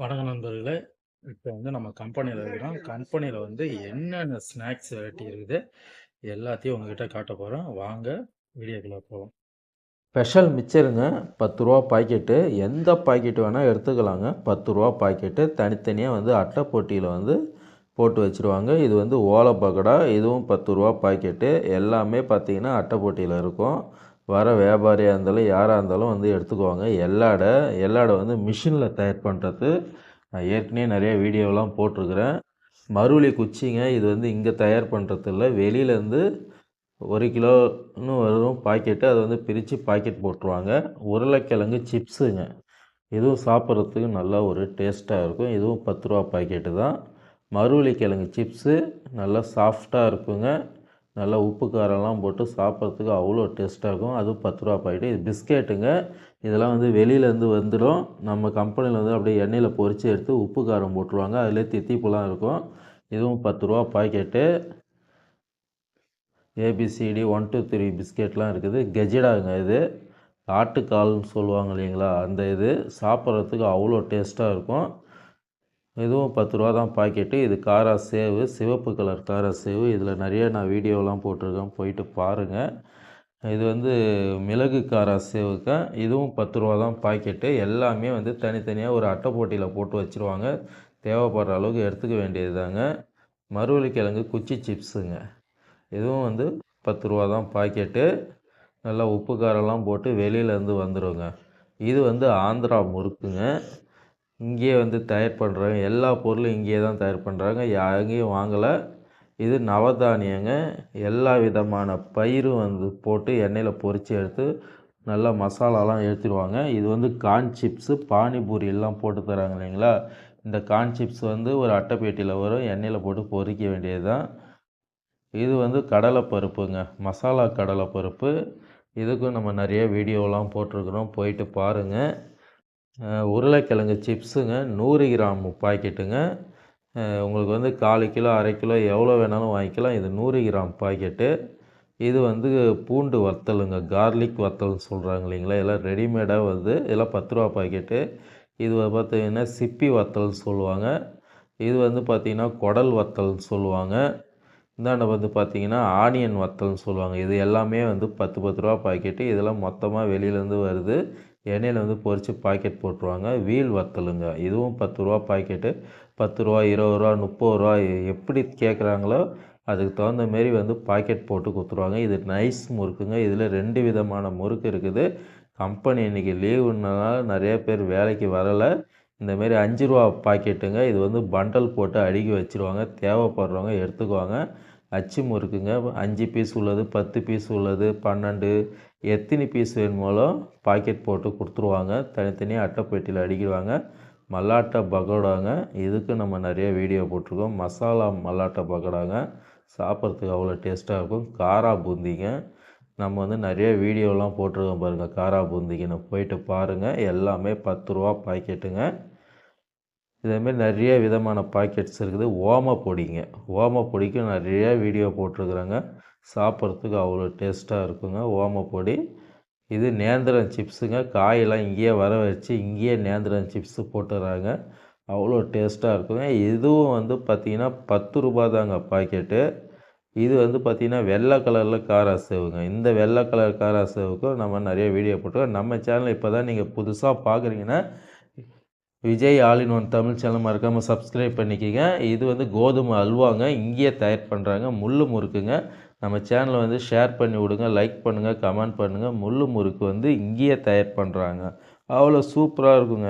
வணக்கம் நண்பர்களே இப்போ வந்து நம்ம கம்பெனியில் இருக்கிறோம். கம்பெனியில் வந்து என்னென்ன ஸ்நாக்ஸ் வெரைட்டி இருக்குது எல்லாத்தையும் உங்ககிட்ட காட்ட போகிறோம் வாங்க வீடியோக்குள்ளே போவோம். ஸ்பெஷல் மிச்சருங்க பத்து ரூபா பாக்கெட்டு எந்த பாக்கெட் வேணால் எடுத்துக்கலாங்க. பத்து ரூபா பாக்கெட்டு தனித்தனியாக வந்து அட்டை போட்டியில் வந்து போட்டு வச்சுருவாங்க. இது வந்து ஓலை பக்கடா இதுவும் பத்து ரூபா பாக்கெட்டு எல்லாமே பார்த்தீங்கன்னா அட்டை போட்டியில் இருக்கும். வர வியாபாரியாக இருந்தாலும் யாராக இருந்தாலும் வந்து எடுத்துக்குவாங்க. எல்லாடை எல்லாடை வந்து மிஷினில் தயார் பண்ணுறது நான் ஏற்கனவே நிறைய வீடியோலாம் போட்டிருக்கிறேன். மருளி குச்சிங்க இது வந்து இங்கே தயார் பண்ணுறது இல்லை. வெளியிலேருந்து ஒரு கிலோன்னு வரும் பாக்கெட்டு அதை வந்து பிரித்து பாக்கெட் போட்டுருவாங்க. உருளைக்கிழங்கு சிப்ஸுங்க. இதுவும் சாப்பிட்றதுக்கு நல்லா ஒரு டேஸ்ட்டாக இருக்கும். இதுவும் பத்து ரூபா பாக்கெட்டு தான். மருவள்ளி கிழங்கு சிப்ஸு நல்லா சாஃப்டாக இருக்குங்க. நல்லா உப்பு காரம்லாம் போட்டு சாப்பிட்றதுக்கு அவ்வளோ டேஸ்ட்டாக இருக்கும். அதுவும் பத்து ரூபா பாக்கெட்டு. இது பிஸ்கெட்டுங்க. இதெல்லாம் வந்து வெளியிலேருந்து வந்துடும். நம்ம கம்பெனியில் வந்து அப்படியே எண்ணெயில் பொறிச்சு எடுத்து உப்பு காரம் போட்டுருவாங்க. அதிலே தித்திப்புலாம் இருக்கும். இதுவும் பத்து ரூபா packet. A B C D one two three பிஸ்கெட்லாம் இருக்குது. கெஜிடாங்க இது. ஆட்டுக்கால்னு சொல்லுவாங்க இல்லைங்களா? அந்த இது சாப்பிட்றதுக்கு அவ்வளோ டேஸ்ட்டாக இருக்கும். இதுவும் பத்து ரூபா தான் பாக்கெட்டு. இது காரா சேவு சிவப்பு கலர் காரா சேவு. இதில் நிறைய நான் வீடியோலாம் போட்டிருக்கேன். போயிட்டு பாருங்கள் இது வந்து மிளகு காரா சேவுக்கு இதுவும் பத்து ரூபா தான் பாக்கெட்டு. எல்லாமே வந்து தனித்தனியாக ஒரு அட்டை போட்டியில் போட்டு வச்சுருவாங்க. தேவைப்படுற அளவுக்கு எடுத்துக்க வேண்டியது தாங்க மறுவள்ளி கிழங்கு குச்சி சிப்ஸுங்க. இதுவும் வந்து பத்து ரூபா தான் பாக்கெட்டு. நல்லா உப்பு காரம்லாம் போட்டு வெளியிலேருந்து வந்துடுங்க இது வந்து ஆந்திரா முறுக்குங்க. இங்கேயே வந்து தயார் பண்ணுறாங்க எல்லா பொருளும் இங்கேயே தான் தயார் பண்ணுறாங்க எங்கேயும் வாங்கலை. இது நவதானியங்க. எல்லா விதமான பயிரும் வந்து போட்டு எண்ணெயில் பொறிச்சு எடுத்து நல்லா மசாலாலாம் எடுத்துடுவாங்க. இது வந்து கார்ன் சிப்ஸு பானிபூரி எல்லாம் போட்டு தராங்க இல்லைங்களா? இந்த கார்ன் சிப்ஸ் வந்து ஒரு அட்டைப்பேட்டியில் வரும். எண்ணெயில் போட்டு பொறிக்க வேண்டியது தான் இது வந்து கடலை பருப்புங்க. மசாலா கடலை பருப்பு. இதுக்கும் நம்ம நிறைய வீடியோலாம் போட்டிருக்கிறோம். போயிட்டு பாருங்கள் உருளைக்கிழங்கு சிப்ஸுங்க நூறு கிராம் பாக்கெட்டுங்க உங்களுக்கு வந்து கால் கிலோ அரை கிலோ எவ்வளோ வேணாலும் வாங்கிக்கலாம். இது நூறு கிராம் பாக்கெட்டு இது வந்து பூண்டு வத்தலுங்க கார்லிக் வத்தல்னு சொல்கிறாங்க இல்லைங்களா? எல்லாம் ரெடிமேடாக வந்து இதெல்லாம் பத்து ரூபா பாக்கெட்டு இது பார்த்திங்கன்னா சிப்பி வத்தல்னு சொல்லுவாங்க. இது வந்து பார்த்திங்கன்னா குடல் வத்தல்னு சொல்லுவாங்க. இந்தாண்ட வந்து பார்த்திங்கன்னா ஆனியன் வத்தல்னு சொல்லுவாங்க. இது எல்லாமே வந்து பத்து பத்து ரூபா பாக்கெட்டு இதெல்லாம் மொத்தமாக வெளியிலேருந்து வருது. எண்ணெயில் வந்து பொறித்து பாக்கெட் போட்டுருவாங்க. வீல் வத்தலுங்க. இதுவும் பத்து ரூபா பாக்கெட்டு பத்து ரூபா இருபது ரூபா முப்பது ரூபா எப்படி கேட்குறாங்களோ அதுக்கு தகுந்த மாரி வந்து பாக்கெட் போட்டு கொடுத்துருவாங்க இது நைஸ் முறுக்குங்க. இதில் ரெண்டு விதமான முறுக்கு இருக்குது. கம்பெனி இன்றைக்கி லீவுனால நிறைய பேர் வேலைக்கு வரலை. இந்தமாரி அஞ்சு ரூபா பாக்கெட்டுங்க இது வந்து பண்டல் போட்டு அடுக்கி வச்சுருவாங்க. தேவைப்படுறவங்க எடுத்துக்குவாங்க. அச்சு முறுக்குங்க அஞ்சு பீஸ் உள்ளது பத்து பீஸ் உள்ளது பன்னெண்டு எத்தனை பீஸ் வேணுமோலும் பாக்கெட் போட்டு கொடுத்துருவாங்க. தனித்தனியாக அட்டைப்பேட்டியில் அடிக்கிடுவாங்க. மல்லாட்டை பகோடாங்க. இதுக்கு நம்ம நிறைய வீடியோ போட்டிருக்கோம். மசாலா மல்லாட்டை பகோடாங்க. சாப்பிட்றதுக்கு அவ்வளோ டேஸ்ட்டாக இருக்கும். காரா பூந்திங்க. நம்ம வந்து நிறைய வீடியோலாம் போட்டிருக்கோம் பாருங்கள் காரா பூந்திக்குன்னு போயிட்டு பாருங்கள் எல்லாமே பத்து ரூபா பாக்கெட்டுங்க இதேமாரி நிறைய விதமான பாக்கெட்ஸ் இருக்குது. ஓம பொடிங்க. ஓம பொடிக்கு நிறைய வீடியோ போட்டிருக்குறாங்க. சாப்பிட்றதுக்கு அவ்வளோ டேஸ்ட்டாக இருக்குங்க ஓம பொடி. இது நேந்திரம் சிப்ஸுங்க. காயெல்லாம் இங்கேயே வர வச்சு இங்கேயே நேந்திரம் சிப்ஸு போட்டுறாங்க. அவ்வளோ டேஸ்ட்டாக இருக்குங்க. இதுவும் வந்து பார்த்திங்கன்னா பத்து ரூபா தாங்க பாக்கெட்டு. இது வந்து பார்த்திங்கன்னா வெள்ளை கலரில் காரா சேவுங்க இந்த வெள்ளை கலர் காரா சேவுக்கும் நம்ம நிறைய வீடியோ போட்டுருக்கோம். நம்ம சேனல் இப்போ தான் நீங்கள் புதுசாக பார்க்குறீங்கன்னா Vijay all in one Tamil channel மறக்காமல் சப்ஸ்கிரைப் பண்ணிக்கோங்க. இது வந்து கோதுமை அல்வாங்க. இங்கேயே தயார் பண்ணுறாங்க முள்ளு முறுக்குங்க. நம்ம சேனலை வந்து ஷேர் பண்ணி விடுங்க. லைக் பண்ணுங்கள் கமெண்ட் பண்ணுங்கள் முள்ளு முறுக்கு வந்து இங்கேயே தயார் பண்ணுறாங்க அவ்வளோ சூப்பராக இருக்குங்க.